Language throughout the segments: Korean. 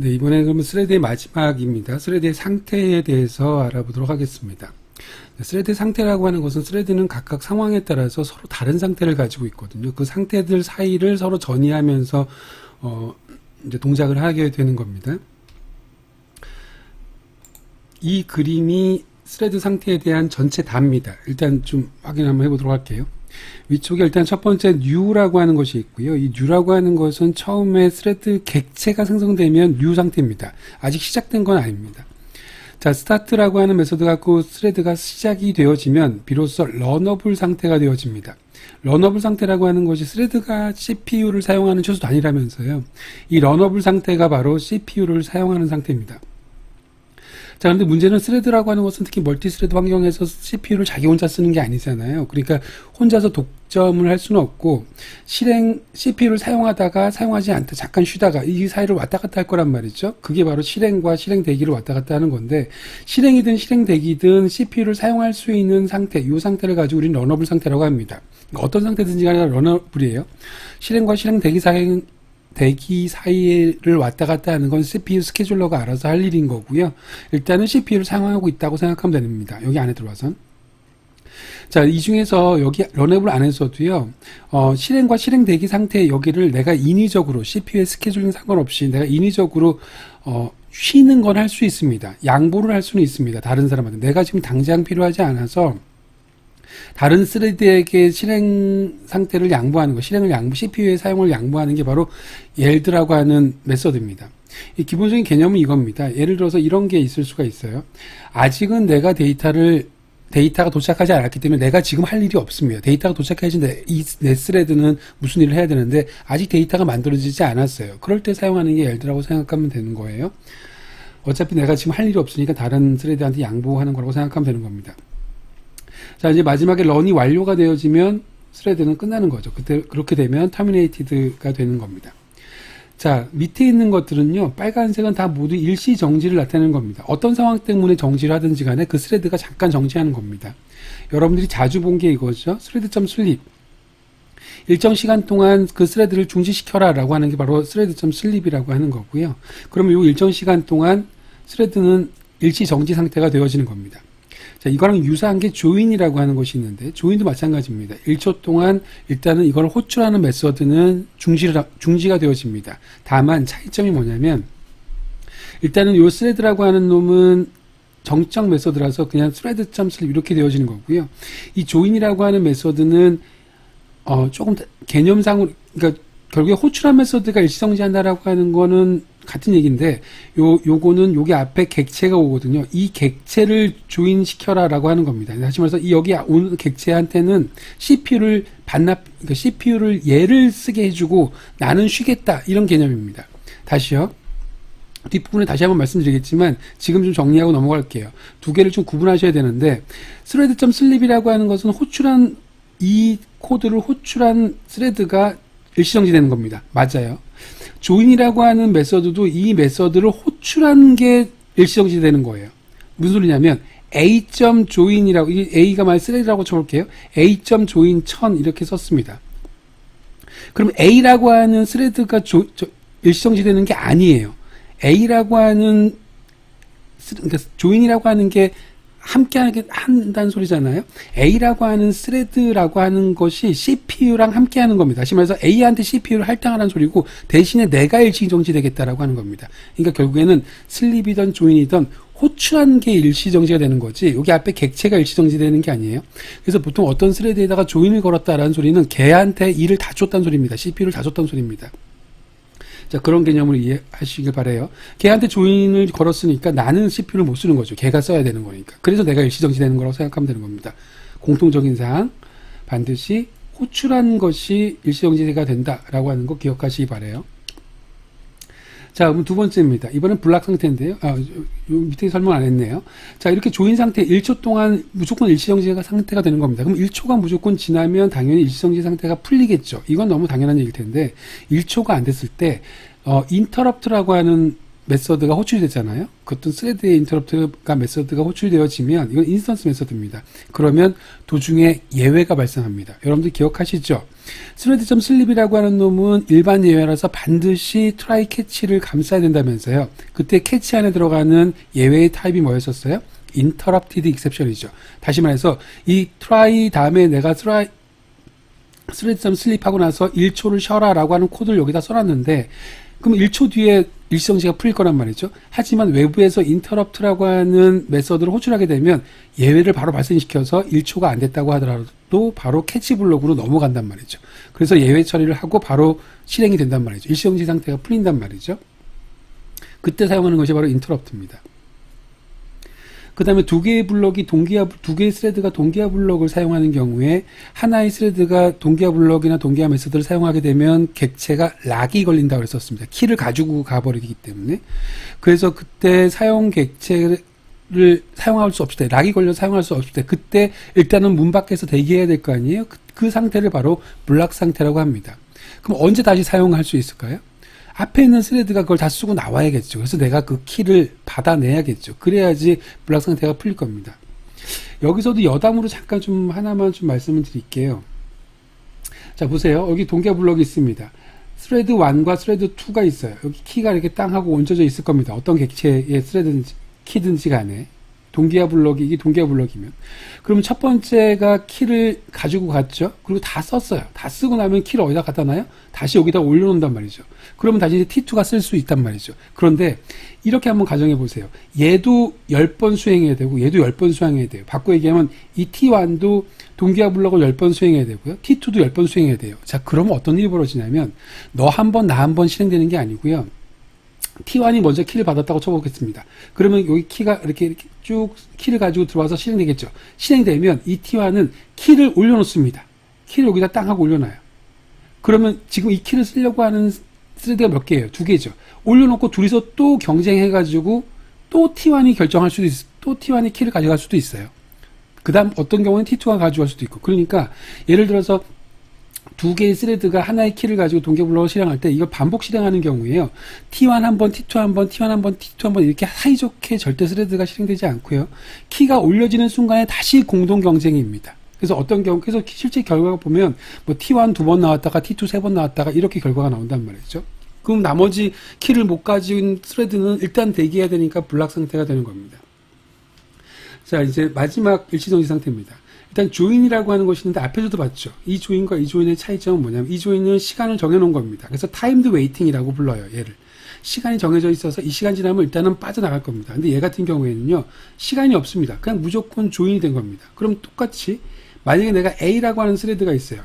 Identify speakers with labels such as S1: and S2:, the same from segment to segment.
S1: 네, 이번에 그러면 스레드의 마지막입니다. 스레드의 상태에 대해서 알아보도록 하겠습니다. 네, 스레드 상태라고 하는 것은 스레드는 각각 상황에 따라서 서로 다른 상태를 가지고 있거든요. 그 상태들 사이를 서로 전이하면서 어, 이제 동작을 하게 되는 겁니다. 이 그림이 스레드 상태에 대한 전체 답입니다. 일단 좀 확인 한번 해보도록 할게요. 위쪽에 일단 첫 번째 new라고 하는 것이 있고요. 이 new라고 하는 것은 처음에 스레드 객체가 생성되면 new 상태입니다. 아직 시작된 건 아닙니다. 자, 스타트라고 하는 메소드 갖고 스레드가 시작이 되어지면 비로소 런어블 상태가 되어집니다. 런어블 상태라고 하는 것이 스레드가 CPU를 사용하는 최소 단위라면서요. 이 런어블 상태가 바로 CPU를 사용하는 상태입니다. 자, 근데 문제는 스레드라고 하는 것은 특히 멀티 스레드 환경에서 CPU를 자기 혼자 쓰는 게 아니잖아요. 그러니까 혼자서 독점을 할 수는 없고 실행 CPU를 사용하다가 사용하지 않다 잠깐 쉬다가 이 사이를 왔다 갔다 할 거란 말이죠. 그게 바로 실행과 실행 대기를 왔다 갔다 하는 건데 실행이든 실행 대기든 CPU를 사용할 수 있는 상태, 이 상태를 가지고 우리는 런어블 상태라고 합니다. 어떤 상태든지 간에 런어블이에요. 실행과 실행 대기 사이 대기 사이를 왔다 갔다 하는 건 CPU 스케줄러가 알아서 할 일인 거고요. 일단은 CPU를 사용하고 있다고 생각하면 됩니다. 여기 안에 들어와선. 자, 이 중에서 여기 런앱을 안에서도요, 어, 실행과 실행 대기 상태 여기를 내가 인위적으로 CPU의 스케줄링 상관없이 내가 인위적으로 어, 쉬는 건 할 수 있습니다. 양보를 할 수는 있습니다. 다른 사람한테. 내가 지금 당장 필요하지 않아서 다른 스레드에게 실행 상태를 양보하는 거, 실행을 양보, CPU의 사용을 양보하는 게 바로 옐드라고 하는 메서드입니다. 이 기본적인 개념은 이겁니다. 예를 들어서 이런 게 있을 수가 있어요. 아직은 내가 데이터를 데이터가 도착하지 않았기 때문에 내가 지금 할 일이 없습니다. 데이터가 도착해야지 내, 이, 내 스레드는 무슨 일을 해야 되는데 아직 데이터가 만들어지지 않았어요. 그럴 때 사용하는 게 옐드라고 생각하면 되는 거예요. 어차피 내가 지금 할 일이 없으니까 다른 스레드한테 양보하는 거라고 생각하면 되는 겁니다. 자, 이제 마지막에 런이 완료가 되어지면 스레드는 끝나는 거죠. 그때, 그렇게 되면 터미네이티드가 되는 겁니다. 자, 밑에 있는 것들은요, 빨간색은 다 모두 일시 정지를 나타내는 겁니다. 어떤 상황 때문에 정지를 하든지 간에 그 스레드가 잠깐 정지하는 겁니다. 여러분들이 자주 본 게 이거죠. 스레드.슬립. 슬립. 일정 시간 동안 그 스레드를 중지시켜라 라고 하는 게 바로 스레드.슬립이라고 하는 거고요. 그러면 이 일정 시간 동안 스레드는 일시 정지 상태가 되어지는 겁니다. 자, 이거랑 유사한 게 조인이라고 하는 것이 있는데, 조인도 마찬가지입니다. 1초 동안 일단은 이걸 호출하는 메서드는 중지를, 중지가 되어집니다. 다만 차이점이 뭐냐면, 일단은 요 스레드라고 하는 놈은 정적 메서드라서 그냥 thread.sleep 이렇게 되어지는 거고요. 이 조인이라고 하는 메서드는 어, 조금 개념상으로, 그러니까 결국에 호출한 메서드가 일시정지한다라고 하는 거는 같은 얘기인데 요 요거는 여기 앞에 객체가 오거든요. 이 객체를 조인시켜라라고 하는 겁니다. 다시 말해서 이 여기 오는 객체한테는 CPU를 반납 그러니까 CPU를 얘를 쓰게 해주고 나는 쉬겠다 이런 개념입니다. 다시요. 뒷부분에 다시 한번 말씀드리겠지만 지금 좀 정리하고 넘어갈게요. 두 개를 좀 구분하셔야 되는데 thread.sleep이라고 하는 것은 호출한 이 코드를 호출한 스레드가 일시정지되는 겁니다. 맞아요. 조인이라고 하는 메서드도 이 메서드를 호출한 게 일시정지되는 거예요. 무슨 소리냐면 a.join이라고 a가 만약 스레드라고 쳐볼게요. a.join 1000 이렇게 썼습니다. 그럼 a라고 하는 스레드가 조, 저, 일시정지되는 게 아니에요. a라고 하는 그러니까 조인이라고 하는 게 함께 한다는 소리잖아요. A라고 하는 스레드라고 하는 것이 CPU랑 함께 하는 겁니다. 다시 말해서 A한테 CPU를 할당하라는 소리고 대신에 내가 일시 정지되겠다라고 하는 겁니다. 그러니까 결국에는 슬립이든 조인이든 호출한 게 일시 정지가 되는 거지 여기 앞에 객체가 일시 정지되는 게 아니에요. 그래서 보통 어떤 스레드에다가 조인을 걸었다라는 소리는 걔한테 일을 다 줬다는 소리입니다. CPU를 다 줬다는 소리입니다. 자, 그런 개념을 이해하시길 바래요. 걔한테 조인을 걸었으니까 나는 CPU를 못 쓰는 거죠. 걔가 써야 되는 거니까. 그래서 내가 일시정지 되는 거라고 생각하면 되는 겁니다. 공통적인 사항 반드시 호출한 것이 일시정지가 된다라고 하는 거 기억하시기 바래요. 자, 그럼 두 번째입니다. 이번엔 블락 상태인데요. 아, 요 밑에 설명 안 했네요. 자, 이렇게 조인 상태 1초 동안 무조건 일시정지가 상태가 되는 겁니다. 그럼 1초가 무조건 지나면 당연히 일시정지 상태가 풀리겠죠. 이건 너무 당연한 얘기일 텐데 1초가 안 됐을 때 어, 인터럽트라고 하는 메서드가 호출되잖아요. 그 어떤 스레드의 인터럽트가 메서드가 호출되어지면 이건 인스턴스 메서드입니다. 그러면 도중에 예외가 발생합니다. 여러분들 기억하시죠? 스레드.슬립이라고 슬립이라고 하는 놈은 일반 예외라서 반드시 트라이 캐치를 감싸야 된다면서요. 그때 캐치 안에 들어가는 예외의 타입이 뭐였었어요? interrupted exception이죠. 다시 말해서 이 try 다음에 내가 try 스레드.슬립 슬립하고 나서 1초를 쉬어라라고 하는 코드를 여기다 써놨는데 그럼 1초 뒤에 일정시가 풀릴 거란 말이죠. 하지만 외부에서 interrupt라고 하는 메서드를 호출하게 되면 예외를 바로 발생시켜서 1초가 안 됐다고 하더라도 바로 캐치 블록으로 넘어간단 말이죠. 그래서 예외 처리를 하고 바로 실행이 된단 말이죠. 일시정지 상태가 풀린단 말이죠. 그때 사용하는 것이 바로 interrupt입니다. 그 다음에 두 개의 블럭이 동기화, 두 개의 스레드가 동기화 블럭을 사용하는 경우에 하나의 스레드가 동기화 블럭이나 동기화 메서드를 사용하게 되면 객체가 락이 걸린다고 그랬었습니다. 키를 가지고 가버리기 때문에. 그래서 그때 사용 객체를 사용할 수 없을 때, 락이 걸려 사용할 수 없을 때, 그때 일단은 문 밖에서 대기해야 될 거 아니에요? 그, 그 상태를 바로 블락 상태라고 합니다. 그럼 언제 다시 사용할 수 있을까요? 앞에 있는 스레드가 그걸 다 쓰고 나와야겠죠. 그래서 내가 그 키를 받아내야겠죠. 그래야지 블락 상태가 풀릴 겁니다. 여기서도 여담으로 잠깐 좀 하나만 좀 말씀을 드릴게요. 자, 보세요. 여기 동계 블럭이 있습니다. 스레드 1과 스레드 2가 있어요. 여기 키가 이렇게 땅 하고 얹어져 있을 겁니다. 어떤 객체의 스레드든지, 키든지 간에. 동기화 블럭이 이게 동기화 블럭이면. 그럼 첫 번째가 키를 가지고 갔죠? 그리고 다 썼어요. 다 쓰고 나면 키를 어디다 갖다 놔요? 다시 여기다 올려놓는단 말이죠. 그러면 다시 T2가 쓸 수 있단 말이죠. 그런데 이렇게 한번 가정해 보세요. 얘도 10번 수행해야 되고 얘도 10번 수행해야 돼요. 바꿔 얘기하면 이 T1도 동기화 블럭을 10번 수행해야 되고요. T2도 10번 수행해야 돼요. 자 그러면 어떤 일이 벌어지냐면 너 한 번 나 한 번 실행되는 게 아니고요 T1이 먼저 키를 받았다고 쳐보겠습니다. 그러면 여기 키가 이렇게, 이렇게 쭉 키를 가지고 들어와서 실행되겠죠. 실행되면 이 T1은 키를 올려놓습니다. 키를 여기다 땅 하고 올려놔요. 그러면 지금 이 키를 쓰려고 하는 스레드가 몇 개예요? 두 개죠. 올려놓고 둘이서 또 경쟁해가지고 또 T1이 결정할 수도 있, 또 T1이 키를 가져갈 수도 있어요. 그 다음 어떤 경우는 T2가 가져갈 수도 있고. 그러니까 예를 들어서 두 개의 스레드가 하나의 키를 가지고 동계 블록을 실행할 때 이걸 반복 실행하는 경우에요. T1 한 번, T2 한 번, T1 한 번, T2 한 번 이렇게 사이좋게 절대 스레드가 실행되지 않고요. 키가 올려지는 순간에 다시 공동 경쟁입니다. 그래서 어떤 경우, 그래서 실제 결과가 보면 뭐 T1 두 번 나왔다가 T2 세 번 나왔다가 이렇게 결과가 나온단 말이죠. 그럼 나머지 키를 못 가진 스레드는 일단 대기해야 되니까 블락 상태가 되는 겁니다. 자, 이제 마지막 일시정지 상태입니다. 일단 조인이라고 하는 것이 있는데 앞에서도 봤죠. 이 조인과 이 조인의 차이점은 뭐냐면 이 조인은 시간을 정해놓은 겁니다. 그래서 타임드 웨이팅이라고 불러요. 얘를. 시간이 정해져 있어서 이 시간 지나면 일단은 빠져나갈 겁니다. 근데 얘 같은 경우에는요. 시간이 없습니다. 그냥 무조건 조인이 된 겁니다. 그럼 똑같이 만약에 내가 A라고 하는 스레드가 있어요.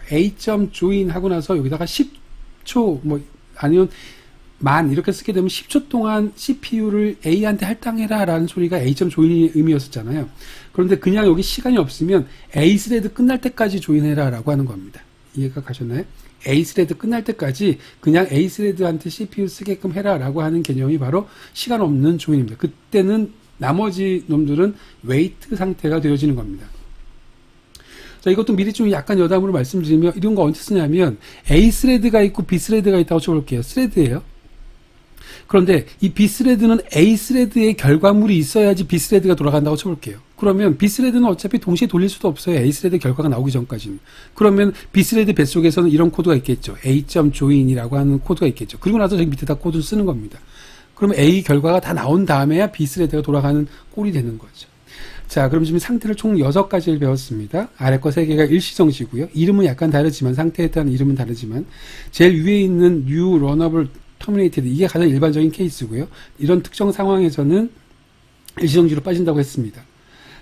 S1: 조인 하고 나서 여기다가 10초 뭐 아니면 만 이렇게 쓰게 되면 10초 동안 CPU를 A한테 할당해라 라는 소리가 A점 조인의 의미였었잖아요. 그런데 그냥 여기 시간이 없으면 A 스레드 끝날 때까지 조인해라 라고 하는 겁니다. 이해가 가셨나요? A 스레드 끝날 때까지 그냥 A 스레드한테 CPU 쓰게끔 해라 라고 하는 개념이 바로 시간 없는 조인입니다. 그때는 나머지 놈들은 웨이트 상태가 되어지는 겁니다. 자, 이것도 미리 좀 약간 여담으로 말씀드리면 이런 거 언제 쓰냐면 A 스레드가 있고 B 스레드가 있다고 쳐볼게요. 스레드예요. 그런데 이 B스레드는 A스레드의 결과물이 있어야지 B스레드가 돌아간다고 쳐볼게요. 그러면 B스레드는 어차피 동시에 돌릴 수도 없어요. A스레드 결과가 나오기 전까지는. 그러면 B스레드 뱃속에서는 이런 코드가 있겠죠. A.join이라고 하는 코드가 있겠죠. 그리고 나서 저기 밑에다 코드를 쓰는 겁니다. 그러면 A 결과가 다 나온 다음에야 B스레드가 돌아가는 꼴이 되는 거죠. 자, 그럼 지금 상태를 총 6가지를 배웠습니다. 아래 거 3개가 일시정지고요. 이름은 약간 다르지만, 상태에 따른 이름은 다르지만, 제일 위에 있는 new runnable 터미네이티드 이게 가장 일반적인 케이스고요. 이런 특정 상황에서는 일시정지로 빠진다고 했습니다.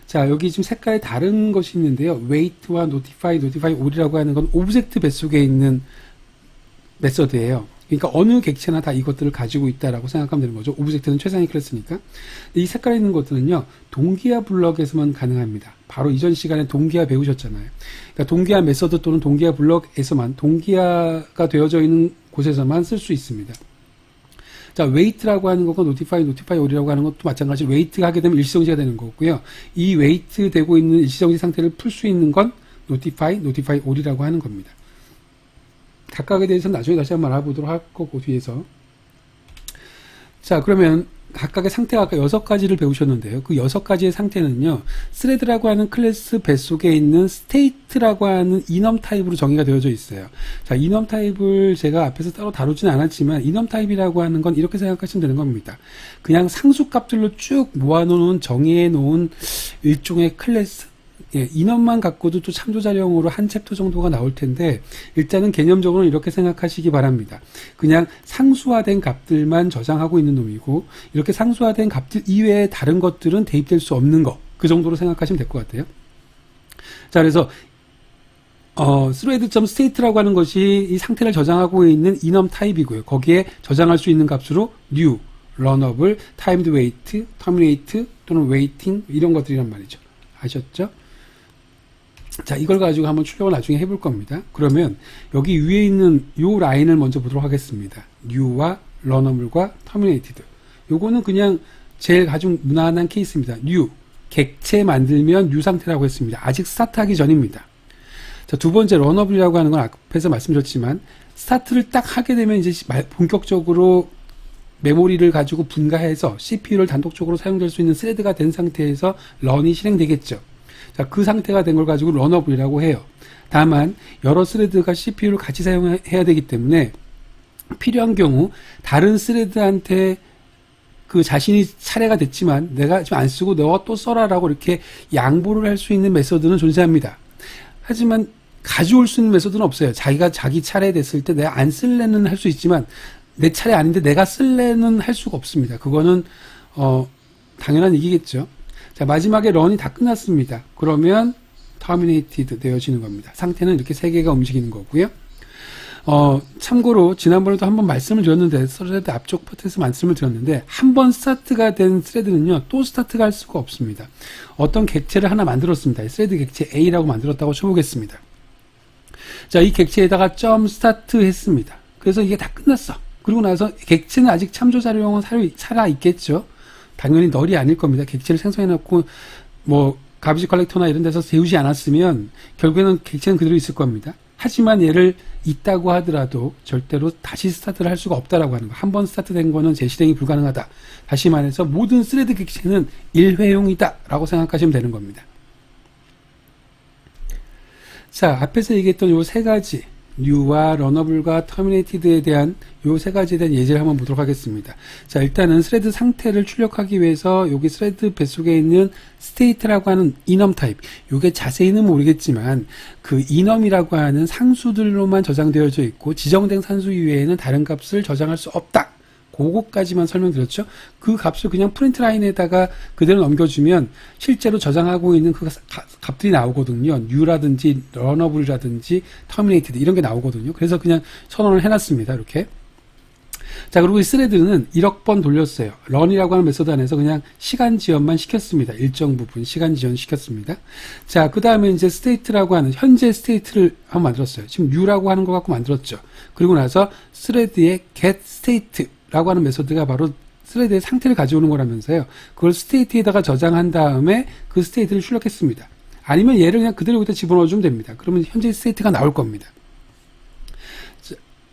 S1: 자, 여기 지금 색깔이 다른 것이 있는데요. wait와 notify, notify all이라고 하는 건 오브젝트 뱃속에 있는 메서드예요. 그러니까 어느 객체나 다 이것들을 가지고 있다라고 생각하면 되는 거죠. 오브젝트는 최상위 클래스니까. 이 색깔에 있는 것들은요, 동기화 블럭에서만 가능합니다. 바로 이전 시간에 동기화 배우셨잖아요. 그러니까 동기화 메서드 또는 동기화 블럭에서만, 동기화가 되어져 있는 곳에서만 쓸 수 있습니다. 자, 웨이트라고 하는 거가 노티파이, 노티파이 올이라고 하는 것도 마찬가지로 웨이트가 하게 되면 일시정지가 되는 거고요. 이 웨이트 되고 있는 일시정지 상태를 풀 수 있는 건 노티파이, 노티파이 올이라고 하는 겁니다. 각각에 대해서는 나중에 다시 한번 알아보도록 할 거고, 뒤에서. 자, 그러면 각각의 상태가 아까 여섯 가지를 배우셨는데요. 그 여섯 가지의 상태는요, 스레드라고 하는 클래스 뱃속에 있는 스테이트라고 하는 이넘 타입으로 정의가 되어져 있어요. 자, 이넘 타입을 제가 앞에서 따로 다루진 않았지만, 이넘 타입이라고 하는 건 이렇게 생각하시면 되는 겁니다. 그냥 상수값들로 쭉 모아놓은, 정의해 놓은 일종의 클래스? 예, 인원만 갖고도 또 참조자령으로 한 챕터 정도가 나올 텐데 일단은 개념적으로는 이렇게 생각하시기 바랍니다. 그냥 상수화된 값들만 저장하고 있는 놈이고 이렇게 상수화된 값들 이외에 다른 것들은 대입될 수 없는 거. 그 정도로 생각하시면 될 것 같아요. 자, 그래서 어, thread.state라고 하는 것이 이 상태를 저장하고 있는 이넘 타입이고요. 거기에 저장할 수 있는 값으로 new, runnable, timed wait, terminate 또는 waiting 이런 것들이란 말이죠. 아셨죠? 자, 이걸 가지고 한번 출력을 나중에 해볼 겁니다. 그러면 여기 위에 있는 요 라인을 먼저 보도록 하겠습니다. new와 runnable과 terminated. 요거는 그냥 제일 가장 무난한 케이스입니다. new. 객체 만들면 new 상태라고 했습니다. 아직 스타트하기 전입니다. 자, 두 번째 runnable이라고 하는 건 앞에서 말씀드렸지만 스타트를 딱 하게 되면 이제 본격적으로 메모리를 가지고 분가해서 CPU를 단독적으로 사용될 수 있는 스레드가 된 상태에서 런이 실행되겠죠. 자, 그 상태가 된 걸 가지고 러너블이라고 해요. 다만 여러 스레드가 CPU를 같이 사용해야 되기 때문에 필요한 경우 다른 스레드한테 그 자신이 차례가 됐지만 내가 지금 안 쓰고 너가 또 써라라고 이렇게 양보를 할 수 있는 메서드는 존재합니다. 하지만 가져올 수 있는 메서드는 없어요. 자기가 자기 차례 됐을 때 내가 안 쓸래는 할 수 있지만 내 차례 아닌데 내가 쓸래는 할 수가 없습니다. 그거는 어 당연한 얘기겠죠. 자, 마지막에 런이 다 끝났습니다. 그러면 terminated 되어지는 겁니다. 상태는 이렇게 세 개가 움직이는 거고요. 어, 참고로 지난번에도 한번 말씀을 드렸는데 스레드 앞쪽 파트에서 말씀을 드렸는데 한 번 스타트가 된 스레드는요 또 스타트가 할 수가 없습니다. 어떤 객체를 하나 만들었습니다. 스레드 객체 A라고 만들었다고 쳐보겠습니다. 자, 이 객체에다가 점 스타트 했습니다. 그래서 이게 다 끝났어. 그리고 나서 객체는 아직 참조 자료용은 살아 있겠죠. 당연히 널이 아닐 겁니다. 객체를 생성해놓고 뭐 가비지 컬렉터나 이런 데서 세우지 않았으면 결국에는 객체는 그대로 있을 겁니다. 하지만 얘를 있다고 하더라도 절대로 다시 스타트를 할 수가 없다라고 하는 거. 한 번 스타트된 거는 재실행이 불가능하다. 다시 말해서 모든 스레드 객체는 일회용이다라고 생각하시면 되는 겁니다. 자, 앞에서 얘기했던 요 세 가지 new와 runnable과 terminated에 대한 요 세 가지에 대한 예제를 한번 보도록 하겠습니다. 자, 일단은 스레드 상태를 출력하기 위해서 여기 스레드 뱃속에 있는 state라고 하는 enum 타입. 요게 자세히는 모르겠지만 그 enum이라고 하는 상수들로만 저장되어져 있고 지정된 상수 이외에는 다른 값을 저장할 수 없다. 그거까지만 설명드렸죠. 그 값을 그냥 프린트 라인에다가 그대로 넘겨주면 실제로 저장하고 있는 그 값들이 나오거든요. new라든지 runnable이라든지 terminated 이런 게 나오거든요. 그래서 그냥 선언을 해놨습니다. 이렇게. 자, 그리고 이 스레드는 1억 번 돌렸어요. run이라고 하는 메소드 안에서 그냥 시간 지연만 시켰습니다. 일정 부분 시간 지연 시켰습니다. 자, 그 다음에 이제 state라고 하는 현재 state를 한번 만들었어요. 지금 new라고 하는 거 갖고 만들었죠. 그리고 나서 스레드의 get state 라고 하는 메소드가 바로 스레드의 상태를 가져오는 거라면서요. 그걸 스테이트에다가 저장한 다음에 그 스테이트를 출력했습니다. 아니면 얘를 그냥 그대로 여기다 집어넣어주면 됩니다. 그러면 현재 스테이트가 나올 겁니다.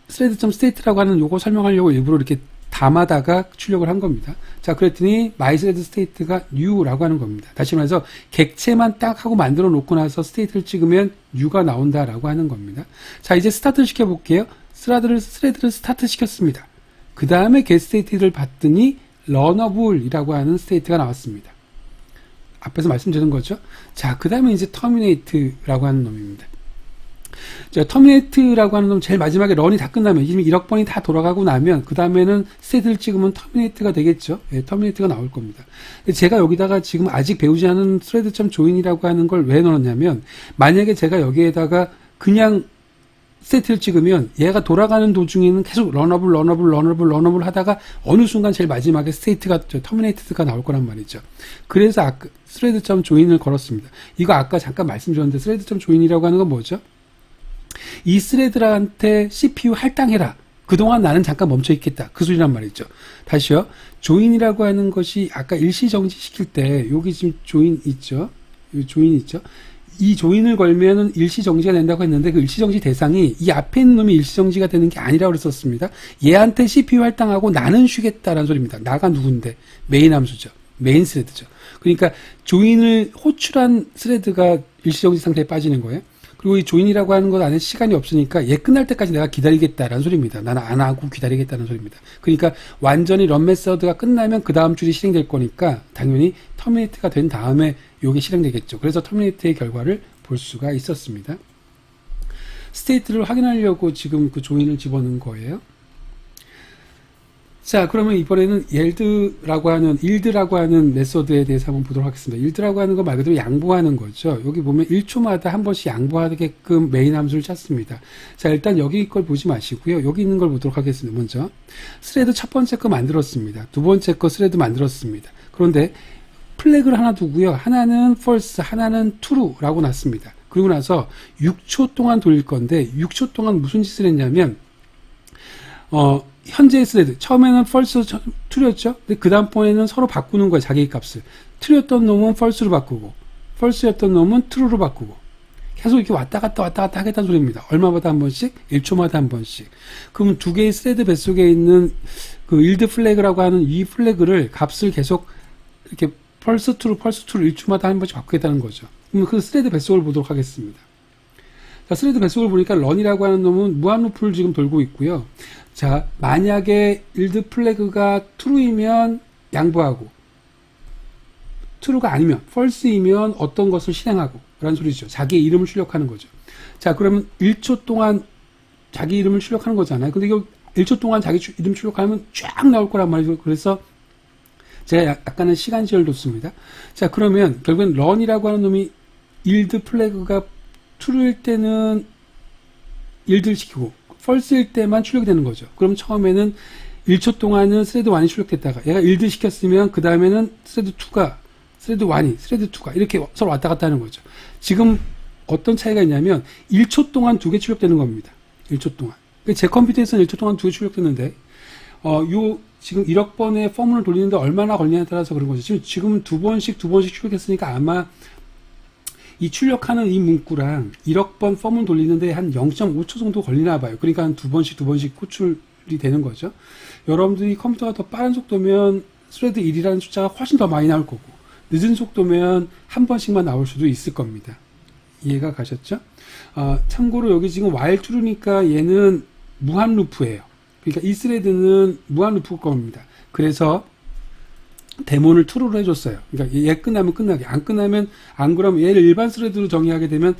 S1: 스레드.state라고 하는 요거 설명하려고 일부러 이렇게 담아다가 출력을 한 겁니다. 자, 그랬더니 myState가 new라고 하는 겁니다. 다시 말해서 객체만 딱 하고 만들어 놓고 나서 스테이트를 찍으면 new가 나온다라고 하는 겁니다. 자, 이제 스타트를 시켜 볼게요. 스라드를, 스레드를 스타트 시켰습니다. 그 다음에 state를 봤더니 runnable이라고 하는 스테이트가 나왔습니다. 앞에서 말씀드린 거죠. 자, 그 다음에 이제 terminate라고 하는 놈입니다. 자, terminate라고 하는 놈 제일 마지막에 런이 다 끝나면 이미 1억 번이 다 돌아가고 나면 그 다음에는 스테이트를 찍으면 terminate가 되겠죠. 예, terminate가 나올 겁니다. 제가 여기다가 지금 아직 배우지 않은 thread.join이라고 하는 걸 왜 넣었냐면 만약에 제가 여기에다가 그냥 세트를 찍으면 얘가 돌아가는 도중에는 계속 런어블 런어블 런어블 런어블 하다가 어느 순간 제일 마지막에 스테이트가 터미네이트가 나올 거란 말이죠. 그래서 아까 스레드.점 조인을 걸었습니다. 이거 아까 잠깐 말씀드렸는데 스레드.점 조인이라고 하는 건 뭐죠? 이 스레드한테 CPU 할당해라. 그동안 나는 잠깐 멈춰 있겠다. 그 소리란 말이죠. 다시요. 조인이라고 하는 것이 아까 일시 정지 시킬 때 여기 지금 조인 있죠. 이 조인 있죠. 이 조인을 걸면은 일시정지가 된다고 했는데 그 일시정지 대상이 이 앞에 있는 놈이 일시정지가 되는 게 아니라고 그랬었습니다. 얘한테 CPU 할당하고 나는 쉬겠다라는 소리입니다. 나가 누군데? 메인 함수죠. 메인 스레드죠. 그러니까 조인을 호출한 스레드가 일시정지 상태에 빠지는 거예요. 그리고 이 조인이라고 하는 것 안에 시간이 없으니까 얘 끝날 때까지 내가 기다리겠다라는 소리입니다. 나는 안 하고 기다리겠다는 소리입니다. 그러니까 완전히 런 메서드가 끝나면 그 다음 줄이 실행될 거니까 당연히 터미네이트가 된 다음에 요게 실행되겠죠. 그래서 터미네이트의 결과를 볼 수가 있었습니다. 스테이트를 확인하려고 지금 그 조인을 집어넣은 거예요. 자, 그러면 이번에는 yield라고 하는, yield라고 하는 메소드에 대해서 한번 보도록 하겠습니다. yield라고 하는 거말 그대로 양보하는 거죠. 여기 보면 1초마다 한 번씩 양보하게끔 메인 함수를 찾습니다. 자, 일단 여기 걸 보지 마시고요. 여기 있는 걸 보도록 하겠습니다. 먼저. 스레드 첫 번째 거 만들었습니다. 두 번째 거 스레드 만들었습니다. 그런데 플래그를 하나 두고요. 하나는 false, 하나는 true라고 놨습니다. 그리고 나서 6초 동안 돌릴 건데, 6초 동안 무슨 짓을 했냐면, 어, 현재의 스레드. 처음에는 false, true였죠? 근데 그 다음번에는 서로 바꾸는 거예요, 자기 값을. true였던 놈은 false로 바꾸고, false였던 놈은 true로 바꾸고. 계속 이렇게 왔다 갔다 왔다 갔다 하겠다는 소리입니다. 얼마마다 한 번씩? 1초마다 한 번씩. 그럼 두 개의 스레드 뱃속에 있는 그 일드 플래그라고 하는 이 플래그를 값을 계속 이렇게 펄스 투로 펄스 투로 1초마다 한 번씩 바꾸겠다는 거죠. 그럼 그 스레드 뱃속을 보도록 하겠습니다. 자, 스레드 뱃속을 보니까 런이라고 하는 놈은 무한 루프를 지금 돌고 있고요. 자, 만약에 일드 플래그가 true이면 양보하고 true가 아니면 false이면 어떤 것을 실행하고 라는 소리죠. 자기의 이름을 출력하는 거죠. 자, 그러면 1초 동안 자기 이름을 출력하는 거잖아요. 근데 이거 1초 동안 자기 주- 이름 출력하면 쫙 나올 거란 말이죠. 그래서 제가 약- 약간은 시간 지연을 뒀습니다. 자, 그러면 결국엔 런이라고 하는 놈이 일드 플래그가 true일 때는 일드를 시키고 false일 때만 출력이 되는 거죠. 그럼 처음에는 1초 동안은 스레드 1이 출력됐다가 얘가 일드 시켰으면 그 다음에는 스레드 2가 스레드 1이 스레드 2가 이렇게 서로 왔다 갔다 하는 거죠. 지금 어떤 차이가 있냐면 1초 동안 두 개 출력되는 겁니다. 1초 동안. 제 컴퓨터에서는 1초 동안 두 개 출력됐는데 어, 요, 지금 1억 번의 폼을 돌리는데 얼마나 걸리냐에 따라서 그런 거죠. 지금, 지금은 두 번씩, 두 번씩 출력했으니까 아마 이 출력하는 이 문구랑 1억 번 펌을 돌리는데 한 0.5초 정도 걸리나 봐요. 그러니까 한 두 번씩, 두 번씩 호출이 되는 거죠. 여러분들이 컴퓨터가 더 빠른 속도면 스레드 1이라는 숫자가 훨씬 더 많이 나올 거고, 늦은 속도면 한 번씩만 나올 수도 있을 겁니다. 이해가 가셨죠? 어, 참고로 여기 지금 while true니까 얘는 무한 루프예요. 그러니까 이 스레드는 무한 루프일 겁니다. 그래서 데모를 true로 해줬어요. 그러니까 얘 끝나면 끝나게. 안 끝나면 안 그러면 얘를 일반 스레드로 정의하게 되면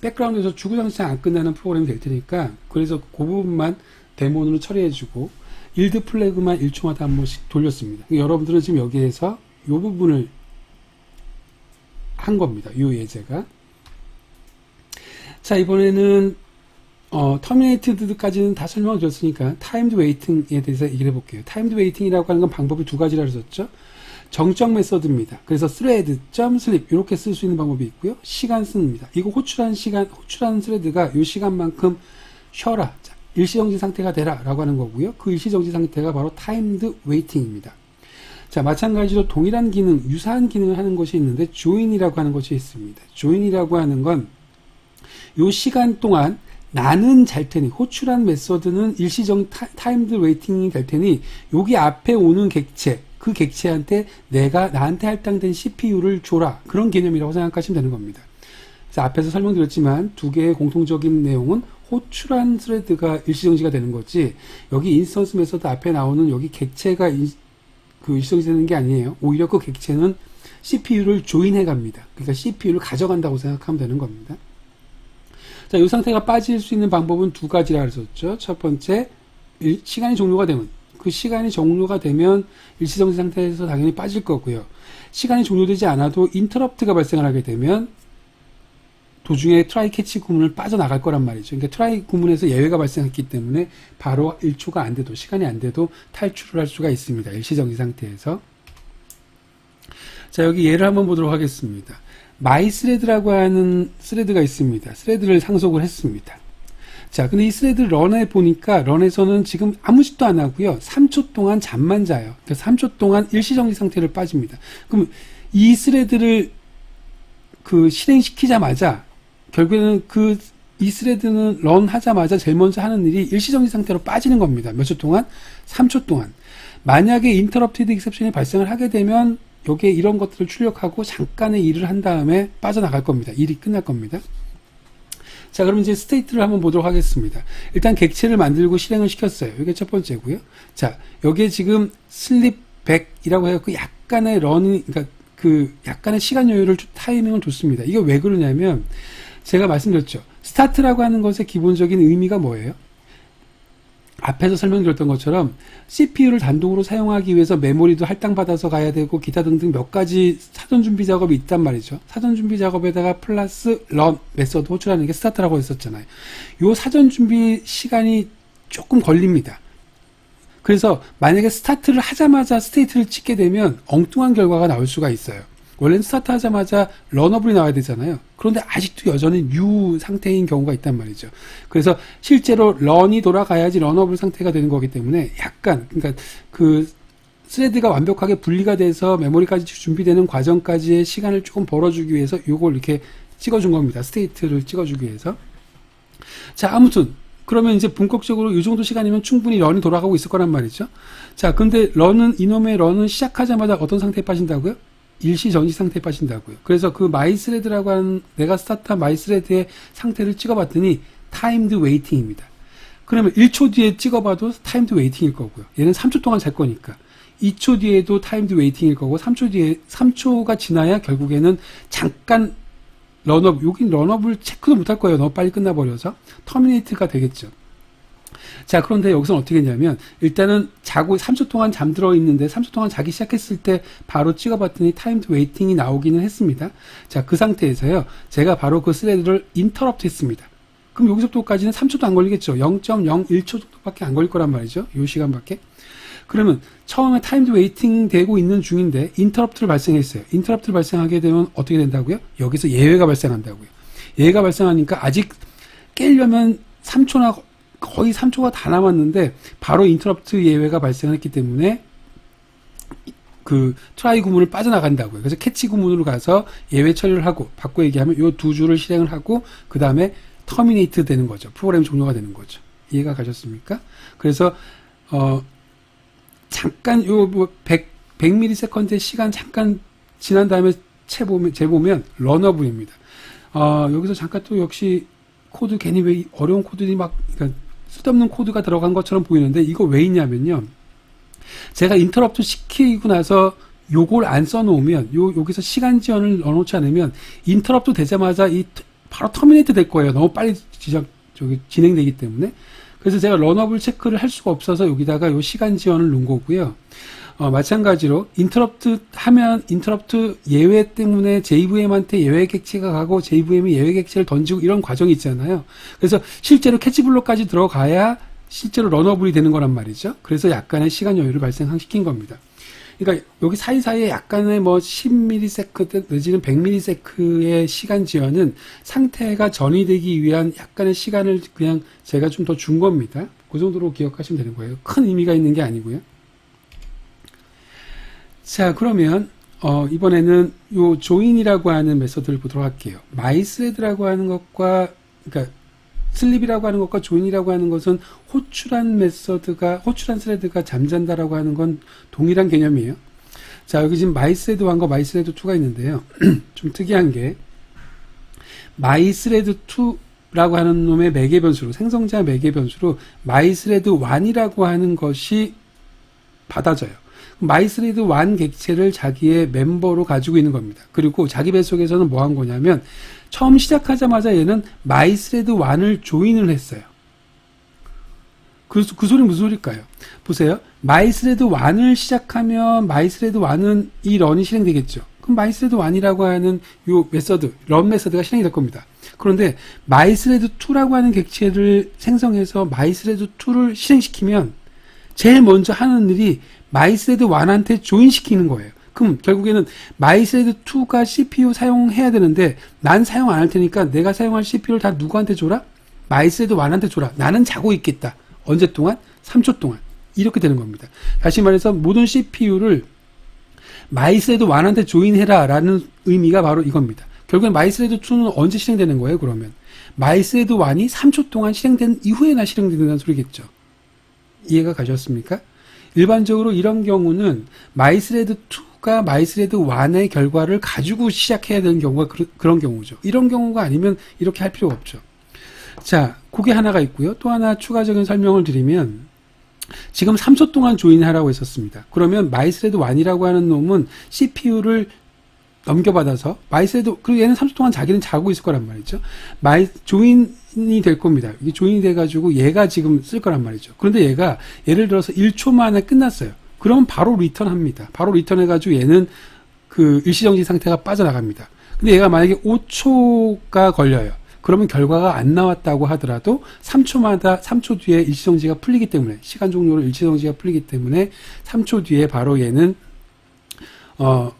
S1: 백그라운드에서 주구장창 안 끝나는 프로그램이 될 테니까 그래서 그 부분만 데모로 처리해주고 일드 플래그만 1초마다 한 번씩 돌렸습니다. 그러니까 여러분들은 지금 여기에서 이 부분을 한 겁니다. 이 예제가. 자, 이번에는 어, 터미네이트드까지는 다 설명을 드렸으니까 타임드 웨이팅에 대해서 얘기를 해볼게요. 타임드 웨이팅이라고 하는 건 방법이 두 가지라 그랬었죠. 정적 메서드입니다. 그래서 thread, 점 슬립 이렇게 쓸 수 있는 방법이 있고요. 시간 씁니다. 이거 호출한 시간, 호출한 thread가 이 시간만큼 쉬어라. 자, 일시정지 상태가 되라 라고 하는 거고요. 그 일시정지 상태가 바로 타임드 웨이팅입니다. 자, 마찬가지로 동일한 기능, 유사한 기능을 하는 것이 있는데 join이라고 하는 것이 있습니다. join이라고 하는 건요 시간 동안 나는 잘 테니 호출한 메서드는 일시적 타, 타임드 웨이팅이 될 테니 여기 앞에 오는 객체 그 객체한테 내가 나한테 할당된 CPU를 줘라 그런 개념이라고 생각하시면 되는 겁니다. 그래서 앞에서 설명드렸지만 두 개의 공통적인 내용은 호출한 스레드가 일시정지가 되는 거지 여기 인스턴스 메서드 앞에 나오는 여기 객체가 인- 그 일시정지 되는 게 아니에요. 오히려 그 객체는 CPU를 조인해 갑니다. 그러니까 CPU를 가져간다고 생각하면 되는 겁니다. 자, 이 상태가 빠질 수 있는 방법은 두 가지라 그랬었죠. 첫 번째, 일- 시간이 종료가 되면, 그 시간이 종료가 되면 일시정지 상태에서 당연히 빠질 거고요. 시간이 종료되지 않아도 인터럽트가 발생을 하게 되면 도중에 트라이 캐치 구문을 빠져나갈 거란 말이죠. 그러니까 트라이 구문에서 예외가 발생했기 때문에 바로 1초가 안 돼도, 시간이 안 돼도 탈출을 할 수가 있습니다. 일시정지 상태에서. 자, 여기 예를 한번 보도록 하겠습니다. 마이 스레드라고 하는 스레드가 있습니다. 스레드를 상속을 했습니다. 자, 근데 이 스레드 런에 보니까 런에서는 지금 아무 짓도 안 하고요. 3초 동안 잠만 자요. 그래서 3초 동안 일시정지 상태를 빠집니다. 그럼 이 스레드를 그 실행시키자마자 결국에는 그 이 스레드는 런 하자마자 제일 먼저 하는 일이 일시정지 상태로 빠지는 겁니다. 몇 초 동안? 3초 동안. 만약에 인터럽티드 익셉션이 발생을 하게 되면 여기에 이런 것들을 출력하고 잠깐의 일을 한 다음에 빠져나갈 겁니다. 일이 끝날 겁니다. 자, 그럼 이제 스테이트를 한번 보도록 하겠습니다. 일단 객체를 만들고 실행을 시켰어요. 이게 첫 번째고요. 자, 여기에 지금 슬립 백이라고 해서 그 약간의 런이, 그러니까 그 약간의 시간 여유를 주- 타이밍을 줬습니다. 이게 왜 그러냐면 제가 말씀드렸죠. 스타트라고 하는 것의 기본적인 의미가 뭐예요? 앞에서 설명드렸던 것처럼 CPU를 단독으로 사용하기 위해서 메모리도 할당받아서 가야 되고 기타 등등 몇 가지 사전 준비 작업이 있단 말이죠. 사전 준비 작업에다가 플러스 런 메서드 호출하는 게 스타트라고 했었잖아요. 요 사전 준비 시간이 조금 걸립니다. 그래서 만약에 스타트를 하자마자 스테이트를 찍게 되면 엉뚱한 결과가 나올 수가 있어요. 원래는 스타트 하자마자 런어블이 나와야 되잖아요. 그런데 아직도 여전히 뉴 상태인 경우가 있단 말이죠. 그래서 실제로 런이 돌아가야지 런어블 상태가 되는 거기 때문에 약간 그러니까 그 스레드가 완벽하게 분리가 돼서 메모리까지 준비되는 과정까지의 시간을 조금 벌어주기 위해서 요걸 이렇게 찍어준 겁니다. 스테이트를 찍어주기 위해서. 자, 아무튼 그러면 이제 본격적으로 이 정도 시간이면 충분히 런이 돌아가고 있을 거란 말이죠. 자, 근데 런은 이놈의 런은 시작하자마자 어떤 상태에 빠진다고요? 일시 전시 상태에 빠진다고요. 그래서 그 마이스레드라고 하는 내가 스타트한 마이스레드의 상태를 찍어봤더니 타임드 웨이팅입니다. 그러면 1초 뒤에 찍어봐도 타임드 웨이팅일 거고요. 얘는 3초 동안 잘 거니까. 2초 뒤에도 타임드 웨이팅일 거고 3초 뒤에 3초가 지나야 결국에는 잠깐 런업 여긴 런업을 체크도 못할 거예요. 너무 빨리 끝나버려서 터미네이트가 되겠죠. 자 그런데 여기서는 어떻게 했냐면 일단은 자고 3초 동안 잠들어 있는데 3초 동안 자기 시작했을 때 바로 찍어봤더니 타임드 웨이팅이 나오기는 했습니다. 자 그 상태에서요 제가 바로 그 스레드를 인터럽트 했습니다. 그럼 여기서부터까지는 3초도 안 걸리겠죠. 0.01초 정도밖에 안 걸릴 거란 말이죠. 요 시간밖에. 그러면 처음에 타임드 웨이팅 되고 있는 중인데 인터럽트를 발생했어요. 인터럽트를 발생하게 되면 어떻게 된다고요? 여기서 예외가 발생한다고요. 예외가 발생하니까 아직 깨려면 3초나 거의 3초가 다 남았는데 바로 인터럽트 예외가 발생했기 때문에 그 트라이 구문을 빠져나간다고요. 그래서 캐치 구문으로 가서 예외 처리를 하고 바꿔 얘기하면 요 두 줄을 실행을 하고 그 다음에 터미네이트 되는 거죠. 프로그램 종료가 되는 거죠. 이해가 가셨습니까? 그래서 어 잠깐 요뭐 100, 100ms의 시간 잠깐 지난 다음에 채 보면 재보면 런어블입니다. 어 여기서 잠깐 또 역시 코드 괜히 왜 어려운 코드들이 막 그러니까 쓸데없는 코드가 들어간 것처럼 보이는데 이거 왜 있냐면요. 제가 인터럽트 시키고 나서 요걸 안 써놓으면 요 여기서 시간 지연을 넣어놓지 않으면 인터럽트 되자마자 이 트- 바로 터미네이트 될 거예요. 너무 빨리 지적 저기 진행되기 때문에 그래서 제가 런업을 체크를 할 수가 없어서 여기다가 요 시간 지연을 놓은 거고요. 어, 마찬가지로 인터럽트 하면 인터럽트 예외 때문에 JVM한테 예외 객체가 가고 JVM이 예외 객체를 던지고 이런 과정이 있잖아요. 그래서 실제로 캐치 블록까지 들어가야 실제로 런어블이 되는 거란 말이죠. 그래서 약간의 시간 여유를 발생시킨 겁니다. 그러니까 여기 사이사이에 약간의 뭐 10ms 내지는 100ms의 시간 지연은 상태가 전이되기 위한 약간의 시간을 그냥 제가 좀 더 준 겁니다. 그 정도로 기억하시면 되는 거예요. 큰 의미가 있는 게 아니고요. 자, 그러면 어, 이번에는 요 조인이라고 하는 메서드를 보도록 할게요. 마이스레드라고 하는 것과 그러니까 슬립이라고 하는 것과 조인이라고 하는 것은 호출한 메서드가 호출한 스레드가 잠잔다라고 하는 건 동일한 개념이에요. 자, 여기 지금 마이스레드 1과 마이스레드 2가 있는데요. 좀 특이한 게 마이스레드 2라고 하는 놈의 매개 변수로 생성자 매개 변수로 마이스레드 1이라고 하는 것이 받아져요. 마이스레드 1 객체를 자기의 멤버로 가지고 있는 겁니다. 그리고 자기 뱃속에서는 뭐 한 거냐면 처음 시작하자마자 얘는 마이스레드 1을 조인을 했어요. 그, 그 소리 무슨 소리일까요? 보세요. 마이스레드 1을 시작하면 마이스레드 1은 이 런이 실행되겠죠. 그럼 마이스레드 1이라고 하는 요 메서드, 런 메서드가 실행이 될 겁니다. 그런데 마이스레드 2라고 하는 객체를 생성해서 마이스레드 2를 실행시키면 제일 먼저 하는 일이 마이스레드 1한테 조인시키는 거예요. 그럼 결국에는 마이스레드 2가 CPU 사용해야 되는데 난 사용 안 할 테니까 내가 사용할 CPU를 다 누구한테 줘라? 마이스레드 1한테 줘라. 나는 자고 있겠다. 언제 동안? 3초 동안. 이렇게 되는 겁니다. 다시 말해서 모든 CPU를 마이스레드 1한테 조인해라 라는 의미가 바로 이겁니다. 결국엔 마이스레드2는 언제 실행되는 거예요, 그러면? 마이스레드 1이 3초 동안 실행된 이후에나 실행된다는 소리겠죠. 이해가 가셨습니까? 일반적으로 이런 경우는 마이스레드 2가 마이스레드 1의 결과를 가지고 시작해야 되는 경우가 그, 런 경우죠. 이런 경우가 아니면 이렇게 할 필요가 없죠. 자, 그게 하나가 있고요. 또 하나 추가적인 설명을 드리면 지금 3초 동안 조인하라고 했었습니다. 그러면 마이스레드 1이라고 하는 놈은 CPU를 넘겨받아서 마이스레드 그리고 얘는 3초 동안 자기는 자고 있을 거란 말이죠. 마이 조인이 될 겁니다. 이게 조인이 돼가지고 얘가 지금 쓸 거란 말이죠. 그런데 얘가 예를 들어서 1초 만에 끝났어요. 그러면 바로 리턴합니다. 바로 리턴해가지고 얘는 그 일시정지 상태가 빠져나갑니다. 근데 얘가 만약에 5초가 걸려요. 그러면 결과가 안 나왔다고 하더라도 3초마다 3초 뒤에 일시정지가 풀리기 때문에 시간 종료로 일시정지가 풀리기 때문에 3초 뒤에 바로 얘는 어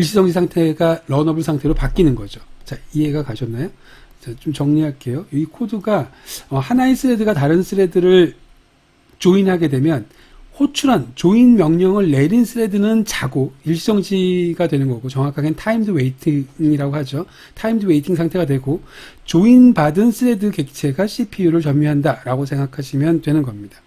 S1: 일시정지 상태가 런어블 상태로 바뀌는 거죠. 자, 이해가 가셨나요? 자, 좀 정리할게요. 이 코드가 어, 하나의 스레드가 다른 스레드를 조인하게 되면 호출한 조인 명령을 내린 스레드는 자고 일시정지가 되는 거고 정확하게는 타임드 웨이팅이라고 하죠. 타임드 웨이팅 상태가 되고 조인 받은 스레드 객체가 CPU를 점유한다라고 생각하시면 되는 겁니다.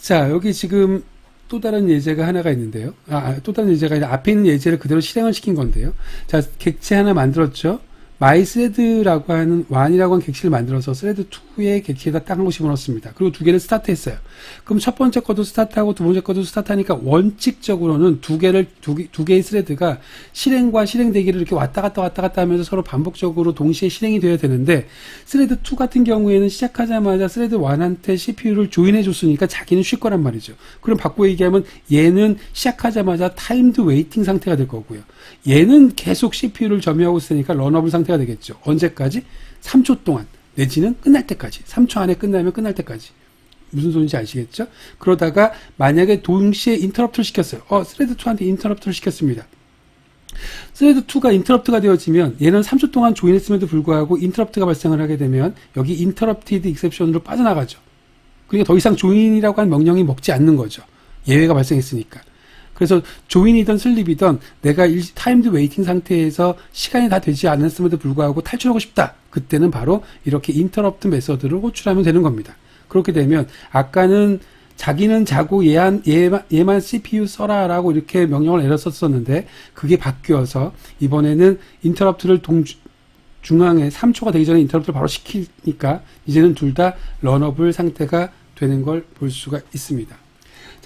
S1: 자, 여기 지금 또 다른 예제가 하나가 있는데요. 아, 또 다른 예제가 아니라 앞에 있는 예제를 그대로 실행을 시킨 건데요. 자, 객체 하나 만들었죠. 마이스레드라고 하는 완이라고 하는 객체를 만들어서 스레드 2의 객체에다 곳 집어넣습니다. 그리고 두 개를 스타트했어요. 그럼 첫 번째 것도 스타트하고 두 번째 것도 스타트하니까 원칙적으로는 두 개를 두, 개, 두 개의 스레드가 실행과 실행되기를 이렇게 왔다 갔다 왔다 갔다 하면서 서로 반복적으로 동시에 실행이 되어야 되는데 스레드 2 같은 경우에는 시작하자마자 스레드 1한테 CPU를 조인해 줬으니까 자기는 쉴 거란 말이죠. 그럼 바꿔 얘기하면 얘는 시작하자마자 타임드 웨이팅 상태가 될 거고요. 얘는 계속 CPU를 점유하고 있으니까 런어블 상태 가 되겠죠. 언제까지? 3초 동안 내지는 끝날 때까지. 3초 안에 끝나면 끝날 때까지. 무슨 소리인지 아시겠죠? 그러다가 만약에 동시에 인터럽트를 시켰어요. 어, 스레드 2한테 인터럽트를 시켰습니다. 스레드 2가 인터럽트가 되어지면 얘는 3초 동안 조인했음에도 불구하고 인터럽트가 발생을 하게 되면 여기 인터럽티드 익셉션으로 빠져나가죠. 그러니까 더 이상 조인이라고 한 명령이 먹지 않는 거죠. 예외가 발생했으니까. 그래서 조인이든 슬립이든 내가 일, 타임드 웨이팅 상태에서 시간이 다 되지 않았음에도 불구하고 탈출하고 싶다. 그때는 바로 이렇게 인터럽트 메서드를 호출하면 되는 겁니다. 그렇게 되면 아까는 자기는 자고 얘한, 얘만, 얘만 CPU 써라라고 이렇게 명령을 내렸었었는데 그게 바뀌어서 이번에는 인터럽트를 동 중앙에 3초가 되기 전에 인터럽트를 바로 시키니까 이제는 둘 다 런어블 상태가 되는 걸 볼 수가 있습니다.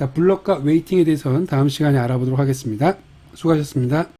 S1: 자, 블럭과 웨이팅에 대해서는 다음 시간에 알아보도록 하겠습니다. 수고하셨습니다.